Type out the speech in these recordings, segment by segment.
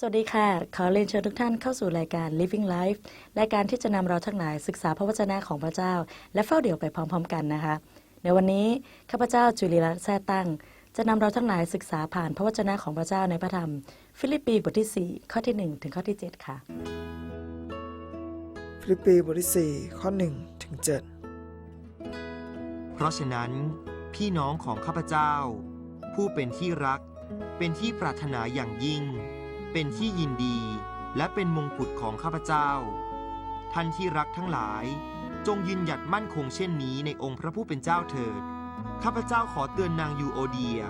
สวัสดีค่ะ ขอเรียนเชิญทุกท่านเข้าสู่รายการ Living Life รายการที่จะนำเราทั้งหลายศึกษาพระวจนะของพระเจ้า และเฝ้าเดี่ยวไปพร้อมๆกันนะคะ ในวันนี้ข้าพเจ้าจุลีรัตน์แท้ตั้ง จะนำเราทั้งหลายศึกษาผ่านพระวจนะของพระเจ้าในพระธรรม ฟิลิปปีบทที่ 4 ข้อที่ 1 ถึงข้อที่ 7 ค่ะ ฟิลิปปีบทที่ 4 ข้อ 1 ถึง 7 เพราะฉะนั้น พี่น้องของข้าพเจ้า ผู้เป็นที่รัก เป็นที่ปรารถนาอย่างยิ่ง เป็นที่ยินดี และเป็นมงกุฎของข้าพเจ้า ท่านที่รักทั้งหลาย จงยืนหยัดมั่นคงเช่นนี้ในองค์พระผู้เป็นเจ้าเถิด ข้าพเจ้าขอเตือนนางยูโอเดีย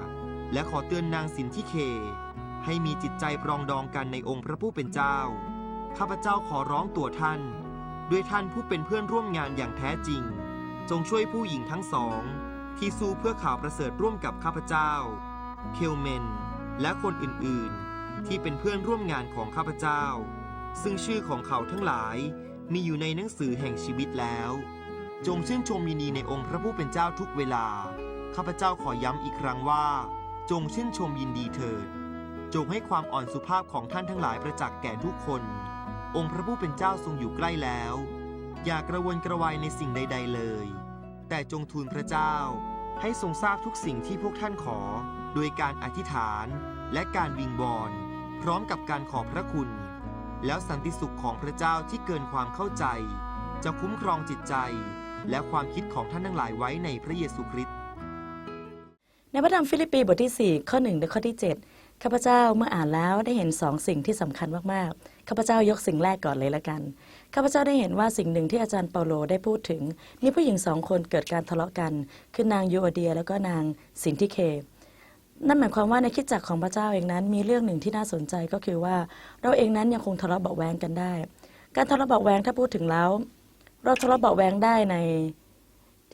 และขอเตือนนางสินทิเค ให้มีจิตใจปรองดองกันในองค์พระผู้เป็นเจ้า ข้าพเจ้าขอร้องตัวท่าน ด้วยท่านผู้เป็นเพื่อนร่วมงานอย่างแท้จริง จงช่วยผู้หญิงทั้งสอง ที่สู้เพื่อข่าวประเสริฐร่วมกับข้าพเจ้า เคลเมน และคนอื่นๆ ที่เป็นเพื่อนร่วมงานของข้าพเจ้า ซึ่งชื่อของเขาทั้งหลายมีอยู่ในหนังสือแห่งชีวิตแล้ว จงชื่นชมยินดีในองค์พระผู้เป็นเจ้าทุกเวลา ข้าพเจ้าขอย้ำอีกครั้งว่า จงชื่นชมยินดีเถิด จงให้ความอ่อนสุภาพของท่านทั้งหลายประจักษ์แก่ทุกคน องค์พระผู้เป็นเจ้าทรงอยู่ใกล้แล้ว อย่ากระวนกระวายในสิ่งใด ๆ เลย แต่จงทูลพระเจ้า ให้ทรงทราบทุกสิ่งที่พวกท่านขอ โดยการอธิษฐานและการวิงวอนพ ร้อมกับการขอบพระคุณ แล้วสันติสุขของพระเจ้าที่เกินความเข้าใจ จะคุ้มครองจิตใจ และความคิดของท่านทั้งหลายไว้ในพระเยซูคริสต์ในพระธรรมฟิลิปปีบทที่ 4 ข้อ1ถึงข้อที่ 7 ข้าพเจ้าเมื่ออ่านแล้วได้เห็นสองสิ่งที่สำคัญมากๆ ข้าพเจ้ายกสิ่งแรกก่อนเลยละกัน ข้าพเจ้าได้เห็นว่าสิ่งหนึ่งที่อาจารย์เปาโลได้พูดถึง มีผู้หญิงสองคนเกิดการทะเลาะกัน คือนางยูอเดีย แล้วก็นางสินทิเค นั่นหมายความว่าในคิดจักรของพระเจ้าเองนั้น มีเรื่องหนึ่งที่น่าสนใจก็คือว่า เราเองนั้นยังคงทะเลาะเบาแวงกันได้ การทะเลาะเบาแวงถ้าพูดถึงแล้ว เราทะเลาะเบาแวงได้ใน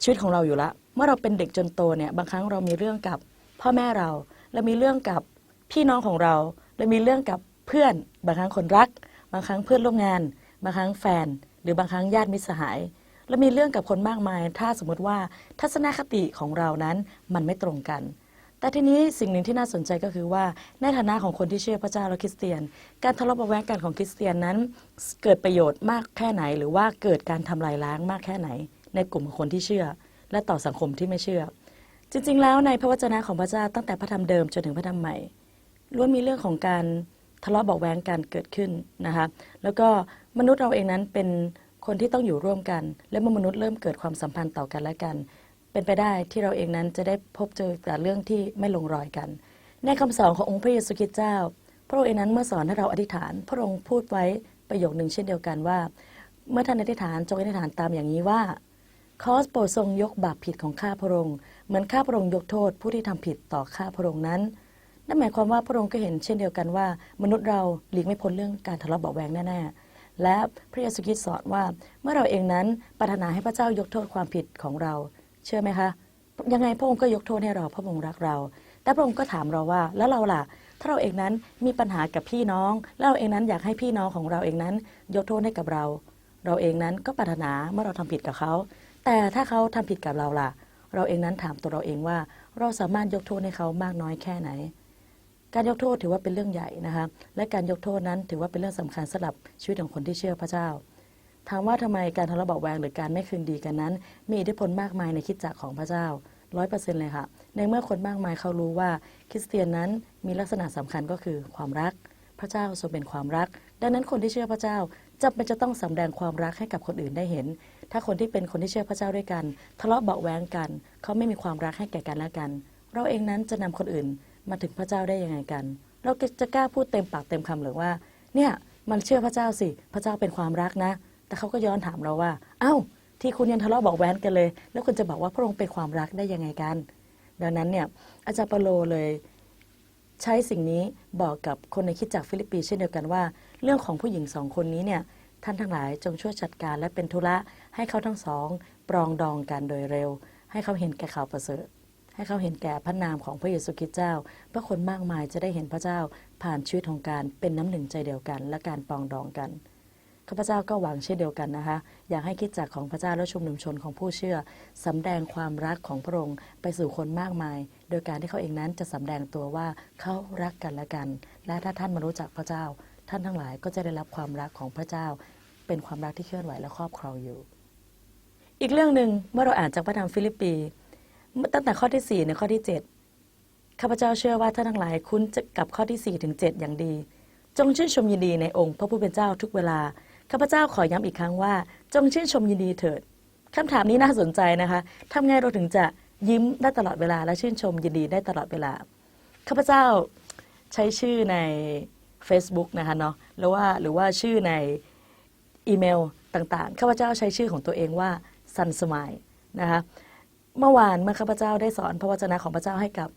ชีวิตของเราอยู่ละ เมื่อเราเป็นเด็กจนโตเนี่ยบางครั้งเรามีเรื่องกับพ่อแม่เราเรามีเรื่องกับพี่น้องของเราเรามีเรื่องกับเพื่อนบางครั้งคนรัก บางครั้งเพื่อนร่วมงาน บางครั้งแฟน หรือบางครั้งญาติมิตรสหายเรามีเรื่องกับคนมากมาย ถ้าสมมติว่าทัศนคติของเรานั้นมันไม่ตรงกัน แต่ทีนี้สิ่งหนึ่งที่น่าสนใจก็คือว่าในฐานะของคนที่เชื่อพระเจ้าและคริสเตียน การทะเลาะเบาะแว้งกันของคริสเตียนนั้น เกิดประโยชน์มากแค่ไหน หรือว่าเกิดการทำลายล้างมากแค่ไหน ในกลุ่มของคนที่เชื่อ และต่อสังคมที่ไม่เชื่อ จริง ๆ แล้วในพระวจนะของพระเจ้าตั้งแต่พระธรรมเดิมจนถึงพระธรรมใหม่ล้วนมีเรื่องของการทะเลาะเบาะแว้งกันเกิดขึ้นนะคะแล้วก็มนุษย์เราเองนั้นเป็นคนที่ต้องอยู่ร่วมกัน และเมื่อมนุษย์เริ่มเกิดความสัมพันธ์ต่อกันและกัน เป็นไปได้ที่เราเองนั้นจะได้พบเจอแต่เรื่องที่ไม่ลงรอยกัน ในคำสอนขององค์พระเยซูคริสต์เจ้า พระองค์เองนั้นเมื่อสอนให้เราอธิษฐาน พระองค์พูดไว้ประโยคหนึ่งเช่นเดียวกันว่า เมื่อท่านอธิษฐานจงอธิษฐานตามอย่างนี้ว่าขอโปรดทรงยกบาปผิดของข้าพระองค์เหมือนข้าพระองค์ยกโทษผู้ที่ทำผิดต่อข้าพระองค์นั้นนั่นหมายความว่าพระองค์ก็เห็นเช่นเดียวกันว่า มนุษย์เราหลีกไม่พ้นเรื่องการทะเลาะเบาแวงแน่ๆและพระเยซูคริสต์สอนว่าเมื่อเราเองนั้นปรารถนาให้พระเจ้ายกโทษความผิดของเรา เชื่อไหมคะ ยังไงพระองค์ก็ยกโทษให้เราพระองค์รักเรา แต่พระองค์ก็ถามเราว่า แล้วเราล่ะ ถ้าเราเองนั้นมีปัญหากับพี่น้องแล้วเราเองนั้นอยากให้พี่น้องของเราเองนั้น ยกโทษให้กับเรา เราเองนั้นก็ปรารถนาเมื่อเราทำผิดกับเขา แต่ถ้าเขาทำผิดกับเราล่ะ เราเองนั้นถามตัวเราเองว่า เราสามารถยกโทษให้เขามากน้อยแค่ไหน การยกโทษถือว่าเป็นเรื่องใหญ่นะคะ และการยกโทษนั้นถือว่าเป็นเรื่องสำคัญสำหรับชีวิตของคนที่เชื่อพระเจ้า ถามว่าทำไมการทะเลาะเบาะแวงหรือการไม่คืนดีกันนั้น มีอิทธิพลมากมายในคิดจักรของพระเจ้าร้อยเปอร์เซ็นต์เลยค่ะ ในเมื่อคนมากมายเขารู้ว่าคริสเตียนนั้นมีลักษณะสำคัญก็คือความรัก พระเจ้าทรงเป็นความรัก ดังนั้นคนที่เชื่อพระเจ้าจำเป็นจะต้องสำแดงความรักให้กับคนอื่นได้เห็น ถ้าคนที่เป็นคนที่เชื่อพระเจ้าด้วยกัน ทะเลาะเบาะแว้งกัน เขาไม่มีความรักให้แก่กันและกัน เราเองนั้นจะนำคนอื่นมาถึงพระเจ้าได้ยังไงกัน เราจะกล้าพูดเต็มปากเต็มคำหรือว่า เนี่ยมันเชื่อพระเจ้าสิ พระเจ้าเป็นความรักนะ แต่เขาก็ย้อนถามเราว่า เอ้า ที่คุณยังทะเลาะบาะแว้งกันเลย แล้วคุณจะบอกว่าพระองค์เป็นความรักได้ยังไงกัน ดังนั้นเนี่ยอาจารย์เปโลเลยใช้สิ่งนี้บอกกับคนในคิดจากฟิลิปปีเช่นเดียวกันว่า เรื่องของผู้หญิงสองคนนี้เนี่ยท่านทั้งหลายจงช่วยจัดการและเป็นธุระให้เขาทั้งสองปรองดองกันโดยเร็ว ให้เขาเห็นแก่ข่าวประเสริฐ ให้เขาเห็นแก่พระนามของพระเยซูคริสต์เจ้าเพื่อคนมากมายจะได้เห็นพระเจ้าผ่านชีวิตของการเป็นน้ำหนึ่งใจเดียวกัน และการปรองดองกัน ข้าพเจ้าก็หวังเช่นเดียวกันนะคะ อยากให้คิดจักของพระเจ้าและชุมนุมชนของผู้เชื่อสำแดงความรักของพระองค์ไปสู่คนมากมาย โดยการที่เขาเองนั้นจะสำแดงตัวว่าเขารักกันและกัน และถ้าท่านมารู้จักพระเจ้า ท่านทั้งหลายก็จะได้รับความรักของพระเจ้า เป็นความรักที่เคลื่อนไหวและครอบครองอยู่ อีกเรื่องหนึ่งเมื่อเราอ่านจากพระธรรมฟิลิปปี ตั้งแต่ข้อที่4ในข้อที่ 7ข้าพเจ้าเชื่อว่าท่านทั้งหลายคุ้นกับข้อที่4ถึง7อย่างดี จงชื่นชมยินดีในองค์พระผู้เป็นเจ้าทุกเวลา ข้าพเจ้าขอย้ำอีกครั้งว่า จงชื่นชมยินดีเถิดคำถามนี้น่าสนใจนะคะทำไงเราถึงจะยิ้มได้ตลอดเวลาและชื่นชมยินดีได้ตลอดเวลาข้าพเจ้าใช้ชื่อใน Facebook นะคะเนาะหรือว่าหรือว่าชื่อในอีเมลต่างๆข้าพเจ้าใช้ชื่อของตัวเองว่าซันสมายนะคะเมื่อวานเมื่อข้าพเจ้าได้สอนพระวจนะของพระเจ้าให้กับ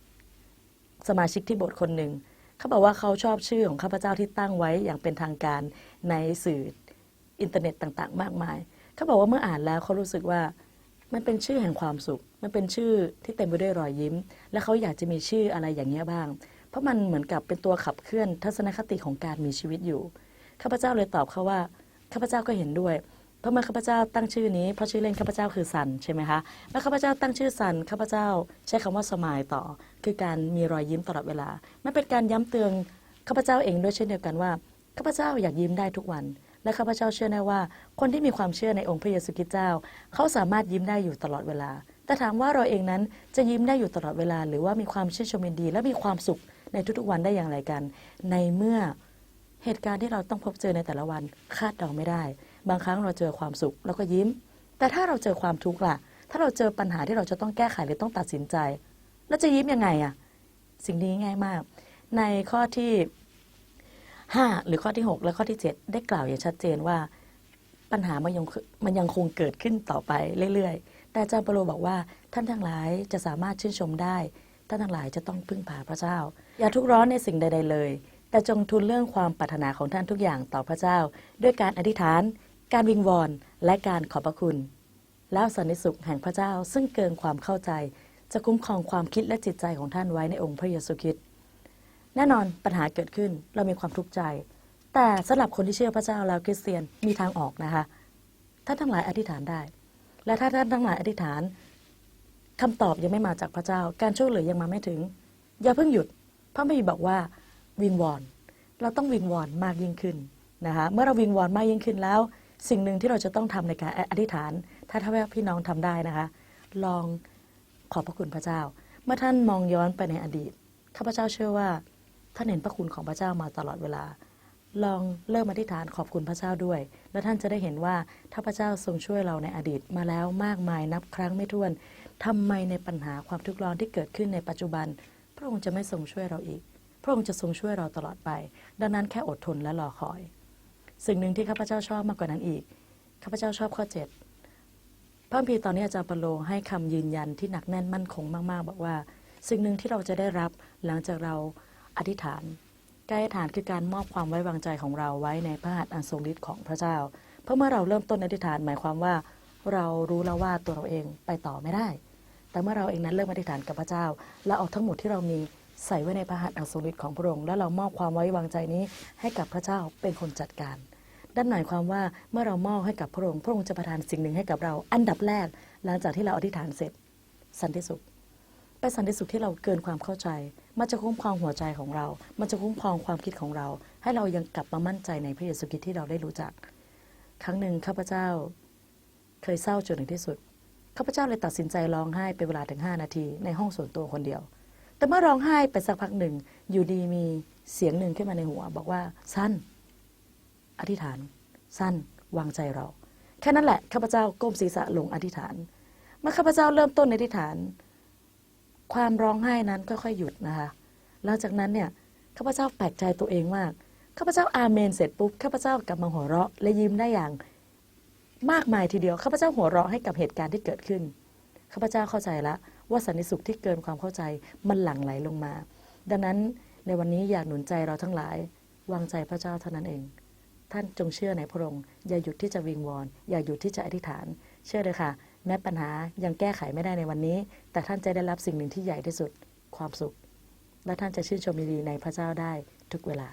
สมาชิกที่โบสถ์คนหนึ่งเขาบอกว่าเขาชอบชื่อของข้าพเจ้าที่ตั้งไว้อย่างเป็นทางการในสื่อ อินเทอร์เน็ตต่าง ๆ มากมาย เขาบอกว่าเมื่ออ่านแล้วเขารู้สึกว่ามันเป็นชื่อแห่งความสุข มันเป็นชื่อที่เต็มไปด้วยรอยยิ้ม และเขาอยากจะมีชื่ออะไรอย่างเงี้ยบ้าง เพราะมันเหมือนกับเป็นตัวขับเคลื่อนทัศนคติของการมีชีวิตอยู่ ข้าพเจ้าเลยตอบเขาว่า ข้าพเจ้าก็เห็นด้วย เพราะเมื่อข้าพเจ้าตั้งชื่อนี้เพราะชื่อเล่นข้าพเจ้าคือซันใช่ไหมคะ เมื่อข้าพเจ้าตั้งชื่อซันข้าพเจ้าใช้คำว่าสมายต่อ คือการมีรอยยิ้มตลอดเวลา มันเป็นการย้ำเตือนข้าพเจ้าเองด้วยเช่นเดียวกันว่าข้าพเจ้าอยากยิ้มได้ทุกวัน และข้าพเจ้าเชื่อแน่ว่า คนที่มีความเชื่อในองค์พระเยซูคริสต์เจ้า เขาสามารถยิ้มได้อยู่ตลอดเวลา แต่ถามว่าเราเองนั้นจะยิ้มได้อยู่ตลอดเวลา หรือว่ามีความชื่นชมยินดี และมีความสุขในทุกๆวันได้อย่างไรกัน ในเมื่อเหตุการณ์ที่เราต้องพบเจอในแต่ละวันคาดเดาไม่ได้ บางครั้งเราเจอความสุขแล้วก็ยิ้ม แต่ถ้าเราเจอความทุกข์ล่ะ ถ้าเราเจอปัญหาที่เราจะต้องแก้ไขหรือต้องตัดสินใจ แล้วจะยิ้มยังไงอะสิ่งนี้ง่ายมาก ในข้อที่ 5 หรือข้อที่ 6 และข้อที่ 7 ได้กล่าวอย่างชัดเจนว่า ปัญหามันยังมันยังคงเกิดขึ้นต่อไปเรื่อยๆ แต่อาจารย์เปโลบอกว่าท่านทั้งหลายจะสามารถชื่นชมได้ ท่านทั้งหลายจะต้องพึ่งพาพระเจ้า อย่าทุกร้อนในสิ่งใด ๆ เลย แต่จงทูลเรื่องความปรารถนาของท่านทุกอย่างต่อพระเจ้า ด้วยการอธิษฐาน การวิงวอนและการขอบพระคุณ แล้วสันติสุขแห่งพระเจ้าซึ่งเกินความเข้าใจ จะคุ้มครองความคิดและจิตใจของท่านไว้ในองค์พระเยซูคริสต์ แน่นอนปัญหาเกิดขึ้นเรามีความทุกข์ใจ แต่สำหรับคนที่เชื่อพระเจ้าแล้วคริสเตียนมีทางออกนะคะท่านทั้งหลายอธิษฐานได้ และถ้าท่านทั้งหลายอธิษฐานคำตอบยังไม่มาจากพระเจ้า การช่วยเหลือยังมาไม่ถึง อย่าเพิ่งหยุด พระบิดบอกว่าวิงวอนเราต้องวิงวอนมากยิ่งขึ้นนะคะเมื่อเราวิงวอนมากยิ่งขึ้นแล้ว สิ่งหนึ่งที่เราจะต้องทำในการอธิษฐาน ถ้าถ้านพี่น้องทำได้นะคะ ลองขอบพระคุณพระเจ้า เมื่อท่านมองย้อนไปในอดีตข้าพเจ้าเชื่อว่า ท่านเห็นพระคุณของพระเจ้ามาตลอดเวลา ลองเริ่มอธิษฐานขอบคุณพระเจ้าด้วย แล้วท่านจะได้เห็นว่าถ้าพระเจ้าทรงช่วยเราในอดีตมาแล้วมากมายนับครั้งไม่ถ้วนทำไมในปัญหาความทุกข์ร้อนที่เกิดขึ้นในปัจจุบัน พระองค์จะไม่ทรงช่วยเราอีก พระองค์จะทรงช่วยเราตลอดไป ดังนั้นแค่อดทนและรอคอย สิ่งหนึ่งที่ข้าพเจ้าชอบมากกว่านั้นอีกข้าพเจ้าชอบข้อ7พระคัมภีตอนนี้อาจารย์เปโลให้คำยืนยันที่หนักแน่นมั่นคงมาก ๆ บอกว่า สิ่งหนึ่งที่เราจะได้รับหลังจากเรา อธิษฐานการอธิษฐานคือการมอบความไว้วางใจของเราไว้ในพระหัตถ์อันทรงฤทธิ์ของพระเจ้า เพราะเมื่อเราเริ่มต้นอธิษฐานหมายความว่า เรารู้แล้วว่าตัวเราเองไปต่อไม่ได้ แต่เมื่อเราเองนั้นเริ่มอธิษฐานกับพระเจ้า และเอาทั้งหมดที่เรามีใส่ไว้ในพระหัตถ์อันทรงฤทธิ์ของพระองค์ และเรามอบความไว้วางใจนี้ให้กับพระเจ้าเป็นคนจัดการนั่นหมายความว่าเมื่อเรามอบให้กับพระองค์ พระองค์จะประทานสิ่งหนึ่งให้กับเรา อันดับแรก หลังจากที่เราอธิษฐานเสร็จ สันติสุขเป็นสันติสุขที่เราเกินความเข้าใจ มันจะคุ้มครองหัวใจของเรา มันจะคุ้มครองความคิดของเรา ให้เรายังกลับมามั่นใจในพระเยซูคริสต์ที่เราได้รู้จัก ครั้งหนึ่งข้าพเจ้า เคยเศร้าจนถึงที่สุด ข้าพเจ้าเลยตัดสินใจร้องไห้เป็นเวลาถึง 5 นาทีในห้องส่วนตัวคนเดียว แต่เมื่อร้องไห้ไปสักพักหนึ่ง อยู่ดีมีเสียงหนึ่งขึ้นมาในหัว บอกว่า สั้น อธิษฐาน สั้น วางใจเรา แค่นั้นแหละข้าพเจ้าก้มศีรษะลงอธิษฐาน เมื่อข้าพเจ้าเริ่มต้นอธิษฐาน ความร้องไห้นั้นค่อยๆหยุดนะคะหลังจากนั้นเนี่ยข้าพเจ้าแปลกใจตัวเองมากข้าพเจ้าอาเมนเสร็จปุ๊บข้าพเจ้ากลับมาหัวเราะและยิ้มได้อย่างมากมายทีเดียวข้าพเจ้าหัวเราะให้กับเหตุการณ์ที่เกิดขึ้นข้าพเจ้าเข้าใจแล้วว่าสันติสุขที่เกินความเข้าใจมันหลั่งไหลลงมา ดังนั้นในวันนี้อยากหนุนใจเราทั้งหลายวางใจพระเจ้าเท่านั้นเอง ท่านจงเชื่อในพระองค์อย่าหยุดที่จะวิงวอน อย่าหยุดที่จะอธิษฐาน เชื่อเลยค่ะ แม้ปัญหายังแก้ไขไม่ได้ในวันนี้ แต่ท่านจะได้รับสิ่งหนึ่งที่ใหญ่ที่สุด ความสุข และท่านจะชื่นชมยินดีในพระเจ้าได้ทุกเวลา